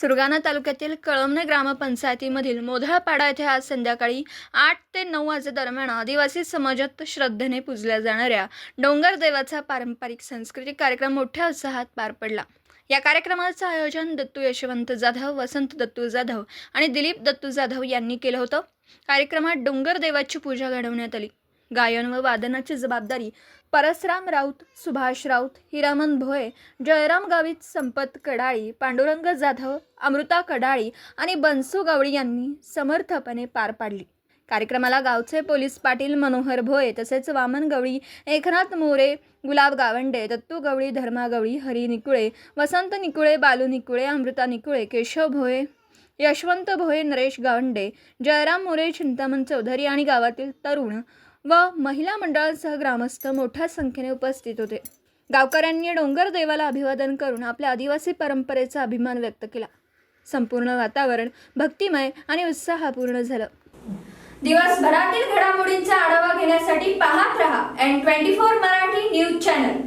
सुरगाणा तालुक्यातील कळमणे ग्रामपंचायतीमधील मोधळपाडा येथे आज संध्याकाळी आठ ते नऊ वाजे दरम्यान आदिवासी समाजात श्रद्धेने पूजल्या जाणाऱ्या डोंगर देवाचा पारंपरिक सांस्कृतिक कार्यक्रम मोठ्या उत्साहात पार पडला. या कार्यक्रमाचं आयोजन दत्तू यशवंत जाधव वसंत दत्तू जाधव आणि दिलीप दत्तू जाधव यांनी केलं होतं. कार्यक्रमात डोंगर देवाची पूजा घडवण्यात आली. गायन व वादनाची जबाबदारी. परसराम राऊत सुभाष राऊत हिरामन भोये जयराम गावित संपत कडाळी पांडुरंग जाधव अमृता कडाळी आणि बनसू गवळी यांनी समर्थपणे पार पाडली. कार्यक्रमाला गावचे पोलीस पाटील मनोहर भोये तसेच वामन गवळी एकनाथ मोरे गुलाब गावंडे दत्तू गवळी धर्मा गवळी हरी निकुळे वसंत निकुळे बालू निकुळे अमृता निकुळे केशव भोये यशवंत भोये नरेश गावंडे जयराम मोरे चिंतामण चौधरी आणि गावातील तरुण व महिला मंडळांसह ग्रामस्थ मोठ्या संख्येने उपस्थित होते. गावकऱ्यांनी डोंगर देवाला अभिवादन करून आपल्या आदिवासी परंपरेचा अभिमान व्यक्त केला. संपूर्ण वातावरण भक्तिमय आणि उत्साहपूर्ण झालं. दिवसभरातील घडामोडींचा आढावा घेण्यासाठी पाहत रहा N twenty four Marathi news channel